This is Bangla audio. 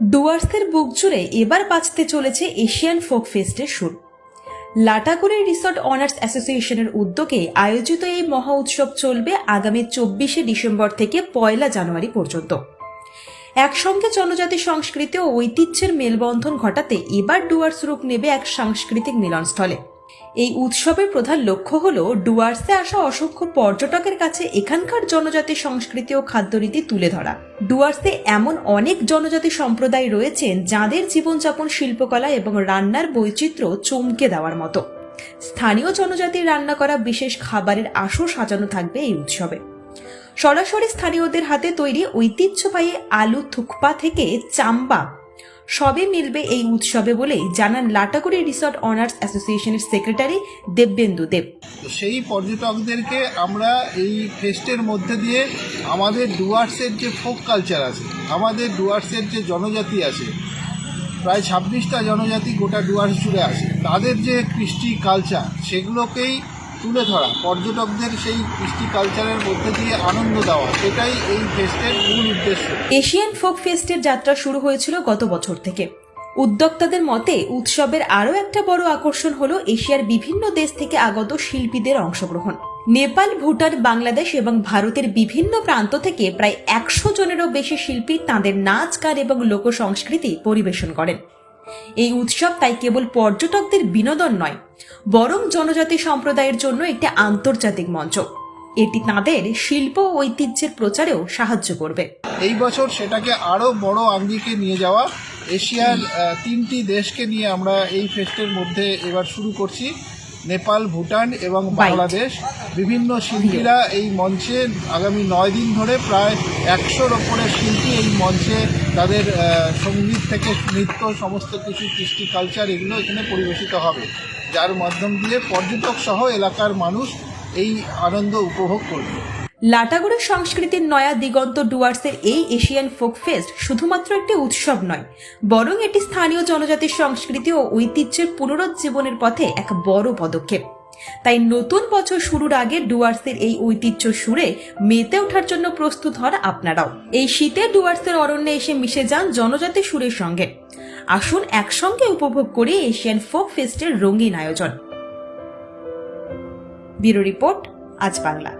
ডুয়ার্সের বুক জুড়ে এবার বাঁচতে চলেছে এশিয়ান ফোক ফেস্টের সুর। লাটাগুড়ি রিসর্ট অনার্স অ্যাসোসিয়েশনের উদ্যোগে আয়োজিত এই মহা উৎসব চলবে আগামী চব্বিশে ডিসেম্বর থেকে পয়লা জানুয়ারি পর্যন্ত। একসঙ্গে জনজাতি সংস্কৃতি ও ঐতিহ্যের মেলবন্ধন ঘটাতে এবার ডুয়ার্স রূপ নেবে এক সাংস্কৃতিক মিলনস্থলে। এই উৎসবের প্রধান লক্ষ্য হল ডুয়ার্সে আসা অসংখ্য পর্যটকের কাছে এখানকার জনজাতি সংস্কৃতি ও খাদ্যরীতি তুলে ধরা। ডুয়ার্সে এমন অনেক জনজাতি সম্প্রদায় রয়েছেন যাদের জীবনযাপন শিল্পকলা এবং রান্নার বৈচিত্র্য চমকে দেওয়ার মতো। স্থানীয় জনজাতির রান্না করা বিশেষ খাবারের আসর সাজানো থাকবে এই উৎসবে। সরাসরি স্থানীয়দের হাতে তৈরি ঐতিহ্যবাহী আলু থুকপা থেকে চাম্বা সবে মিলবে এই উৎসবে বলেই জানান লাটাগুড়ি রিসর্ট অনার্স অ্যাসোসিয়েশনের সেক্রেটারি দেববেন্দু দেব। সেই পর্যটকদেরকে আমরা এই ফেস্টের মধ্যে দিয়ে আমাদের ডুয়ার্সের যে ফোক কালচার আছে, আমাদের ডুয়ার্সের যে জনজাতি আছে, প্রায় ছাব্বিশটা জনজাতি গোটা ডুয়ার্স জুড়ে আছে, তাদের যে কৃষ্টি কালচার, সেগুলোকেই তুলে ধরা, পর্যটকদের সেই কৃষ্টি কালচারের মধ্যে দিয়ে আনন্দ দেওয়া, সেটাই এই ফেস্টের মূল উদ্দেশ্য। এশিয়ান ফোক ফেস্টের যাত্রা শুরু হয়েছিল গত বছর থেকে। উদ্যোক্তাদের মতে, উৎসবের আরও একটা বড় আকর্ষণ হল এশিয়ার বিভিন্ন দেশ থেকে আগত শিল্পীদের অংশগ্রহণ। নেপাল, ভুটান, বাংলাদেশ এবং ভারতের বিভিন্ন প্রান্ত থেকে প্রায় একশো জনেরও বেশি শিল্পী তাঁদের নাচ, গান এবং লোক সংস্কৃতি পরিবেশন করেন। এই উৎসব তাই কেবল পর্যটকদের বিনোদন নয়, বরং জনজাতি সম্প্রদায়ের জন্য একটি আন্তর্জাতিক মঞ্চ। এটি তাদের শিল্প ঐতিহ্যের প্রচারেও সাহায্য করবে। এই বছর সেটাকে আরও বড় আঙ্গিকে নিয়ে যাওয়া এশিয়ার তিনটি দেশকে নিয়ে আমরা এই ফেস্টের মধ্যে এবার শুরু করছি। নেপাল ভুটান এবং বাংলাদেশ বিভিন্ন শিল্পীরা এই মঞ্চে আগামী নয় দিন ধরে প্রায় একশোর ওপরে শিল্পী এই মঞ্চে তাদের সংগীত থেকে নৃত্য সমস্ত কিছু কৃষ্টি কালচার এগুলো এখানে পরিবেশিত হবে। যার মাধ্যম দিয়ে পর্যটক সহ এলাকার মানুষ এই আনন্দ উপভোগ করবে। লাটাগুড়ের সংস্কৃতির নয়া দিগন্ত ডুয়ার্সের এই এশিয়ান ফোক ফেস্ট শুধুমাত্র একটি উৎসব নয়, বরং এটি স্থানীয় জনজাতির সংস্কৃতি ও ঐতিহ্যের পুনরুজ্জীবনের পথে এক বড় পদক্ষেপ। তাই নতুন বছর শুরুর আগে ডুয়ার্সের এই ঐতিহ্য সুরে মেতে ওঠার জন্য প্রস্তুত হন আপনারাও। এই শীতে ডুয়ার্সের অরণ্যে এসে মিশে যান জনজাতি সুরের সঙ্গে। আসুন একসঙ্গে উপভোগ করি এশিয়ান ফোক ফেস্টের রঙিন আয়োজন। ব্যুরো রিপোর্ট, আজ বাংলা।